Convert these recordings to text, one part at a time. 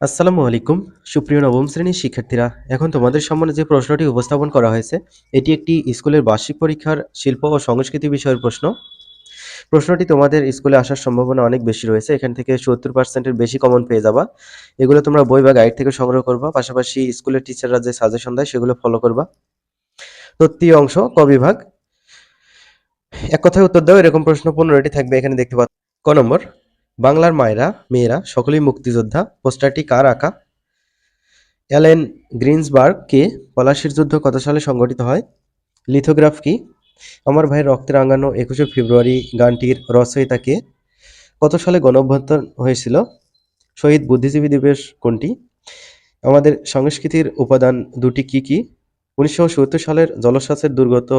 আসসালামু আলাইকুম। সুপ্রিয় নবম শ্রেণির শিক্ষার্থীরা, এখন তোমাদের সামনে যে প্রশ্নটি উপস্থাপন করা হয়েছে, এটি একটি স্কুলের বার্ষিক পরীক্ষার শিল্প ও সংস্কৃতি বিষয়ের প্রশ্ন। প্রশ্নটি তোমাদের স্কুলে আসার সম্ভাবনা অনেক বেশি রয়েছে, এখান থেকে সত্তর পার্সেন্টের বেশি কমন পেয়ে যাবা। এগুলো তোমরা বই বা গাইড থেকে সংগ্রহ করবা, পাশাপাশি স্কুলের টিচাররা যে সাজেশন দেয় সেগুলো ফলো করবা। তৃতীয় অংশ, ক বিভাগ। এক কথায় উত্তর দাও, এরকম প্রশ্ন পনেরোটি থাকবে, এখানে দেখতে পাচ্ছ। ক নম্বর বাংলার মায়েরা, মেয়েরা, সকলেই মুক্তিযোদ্ধা। পোস্টারটি কার আঁকা? অ্যালেন গ্রিন্সবার্গ কে? পলাশির যুদ্ধ কত সালে সংগঠিত হয়? লিথোগ্রাফ কি? আমার ভাইয়ের রক্তে রাঙানো একুশে ফেব্রুয়ারি গানটির রচয়িতা কে? কত সালে গণঅভ্যুত্থান হয়েছিল? শহীদ বুদ্ধিজীবী দিবস কোনটি? আমাদের সংস্কৃতির উপাদান দুটি কি কি? উনিশশো সত্তর সালের জলস্বাস্থ্যের দুর্গত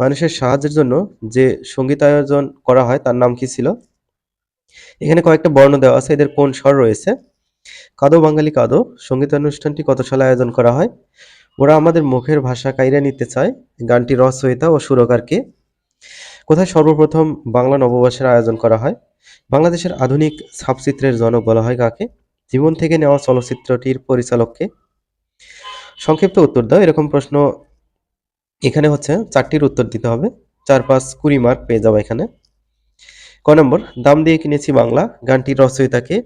মানুষের সাহায্যের জন্য যে সঙ্গীতায়োজন করা হয় তার নাম কি ছিল? এখানে কয়েকটা বর্ণ দেওয়া আছে, এদের কোন স্বর রয়েছে? কাদো বাঙালি কাদো, সঙ্গীতানুষ্ঠানটি কত সালে আয়োজন করা হয়? ওরা আমাদের মুখের ভাষা কাইরা নিতে চায়, গানটি রচয়িতা ও সুরকার কে। কোথায় সর্বপ্রথম বাংলা নববর্ষের আয়োজন করা হয়? বাংলাদেশের আধুনিক ছাপচিত্রের জনক বলা হয় কাকে? জীবন থেকে নেওয়া চলচ্চিত্রটির পরিচালককে সংক্ষিপ্ত উত্তর দাও, এরকম প্রশ্ন এখানে হচ্ছে, চারটির উত্তর দিতে হবে। চার পাঁচ কুড়ি মার্ক পেয়ে যাব এখানে। ক নম্বর, দাম দিয়ে কিনেছি বাংলা, গানটির রচয়িতাকে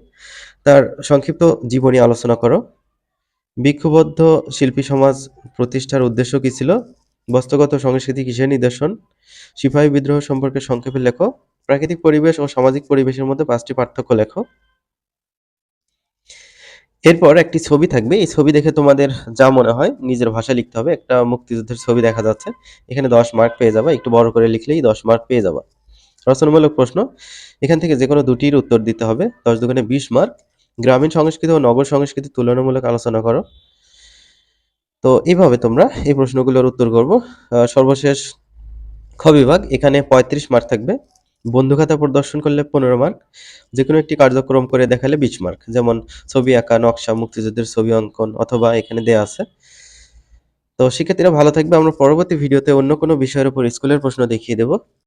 তার সংক্ষিপ্ত জীবনী আলোচনা করো। বিক্ষুবদ্ধ শিল্পী সমাজ প্রতিষ্ঠার উদ্দেশ্য কী ছিল? বস্তুগত সংস্কৃতি কিসের নিদর্শন? সিপাহী বিদ্রোহ সম্পর্কে সংক্ষেপে লেখো। প্রাকৃতিক পরিবেশ ও সামাজিক পরিবেশের মধ্যে পাঁচটি পার্থক্য লেখো। এরপর একটি ছবি থাকবে। এই ছবি দেখে তোমাদের যা মনে হয় নিজের ভাষায় লিখতে হবে। একটা মুক্তিযুদ্ধের ছবি দেখা যাচ্ছে। এখানে দশ মার্ক পেয়ে যাবা। একটু বড় করে লিখলেই দশ মার্ক পেয়ে যাবা। রচনামূলক প্রশ্ন। এখান থেকে যে কোনো দুটির উত্তর দিতে হবে। দশ দোকানে বিশ মার্ক গ্রামীণ সংস্কৃতি ও নগর সংস্কৃতি তুলনামূলক আলোচনা করো। তো এইভাবে তোমরা এই প্রশ্নগুলোর উত্তর করব। সর্বশেষ খ বিভাগ। এখানে পঁয়ত্রিশ মার্ক থাকবে। বন্ধু খাতা প্রদর্শন করলে পনেরো মার্ক যে কোনো একটি কার্যক্রম করে দেখালে বিশ মার্ক যেমন ছবি আঁকা, নকশা, মুক্তিযুদ্ধের ছবি অঙ্কন অথবা এখানে দেয়া আছে। তো শিক্ষার্থীরা ভালো থাকবে। আমরা পরবর্তী ভিডিওতে অন্য কোনো বিষয়ের উপর স্কুলের প্রশ্ন দেখিয়ে দেবো।